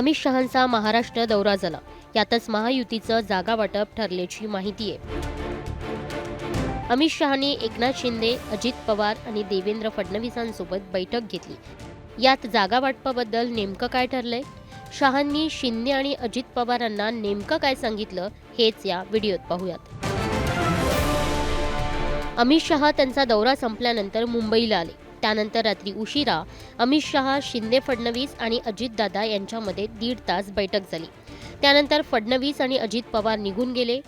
अमित शहांचा महाराष्ट्र दौरा झाला. यातच महायुतीचं जागा वाटप ठरल्याची माहिती आहे. अमित शहाने एकनाथ शिंदे अजित पवार आणि देवेंद्र फडणवीसांसोबत बैठक घेतली. यात जागा वाटपाबद्दल नेमकं काय ठरलंय? शहांनी शिंदे आणि अजित पवारांना नेमकं काय सांगितलं? हेच या व्हिडिओत पाहूयात. अमित शहा त्यांचा दौरा संपल्यानंतर मुंबईला आले. त्यानंतर रात्री उशिरा अमित शहा शिंदे फडणवीस आणि अजितदादा यांच्यामध्ये दीड तास बैठक झाली. त्यानंतर फडणवीस आणि अजित पवार निघून गेले.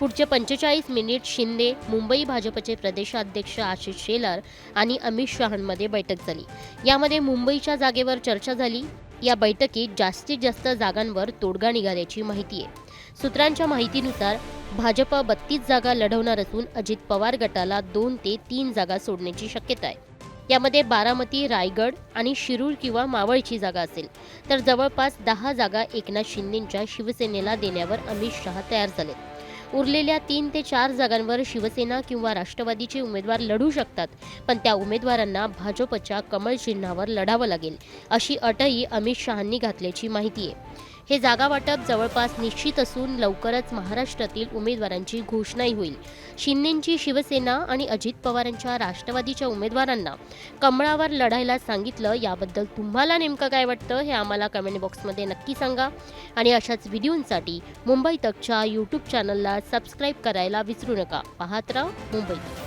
पुढचे पंचेचाळीस मिनिट शिंदे मुंबई भाजपचे प्रदेशाध्यक्ष आशिष शेलार आणि अमित शहांमध्ये बैठक झाली. यामध्ये मुंबईच्या जागेवर चर्चा झाली. या बैठकीत जास्तीत जास्त जागांवर तोडगा निघाल्याची माहिती आहे. सूत्रांच्या माहितीनुसार भाजप बत्तीस जागा लढवणार असून अजित पवार गटाला दोन ते तीन जागा सोडण्याची शक्यता आहे. यामध्ये बारामती रायगड आणि शिरूर किंवा मावळची जागा असेल. तर जवळपास दहा जागा एकनाथ शिंदेंच्या शिवसेनेला देण्यावर अमित शहा तयार झाले उरलेल्या तीन ते चार जागांवर शिवसेना किंवा राष्ट्रवादीचे उमेदवार लढू शकतात पण त्या उमेदवारांना भाजपच्या कमळ चिन्हावर लढावं लागेल अशी अटही अमित शहांनी घातल्याची माहिती आहे. हे जागा वाटप जवळपास निश्चित असून लवकरच महाराष्ट्रातील उमेदवारांची घोषणाही होईल. शिंदेंची शिवसेना आणि अजित पवारांच्या राष्ट्रवादीच्या उमेदवारांना कमळावर लढायला सांगितलं याबद्दल तुम्हाला नेमकं काय वाटतं हे आम्हाला कमेंट बॉक्समध्ये नक्की सांगा. आणि अशाच व्हिडिओंसाठी मुंबई तकच्या यूट्यूब चॅनलला सबस्क्राईब करायला विसरू नका. पाहत राहा मुंबई तक.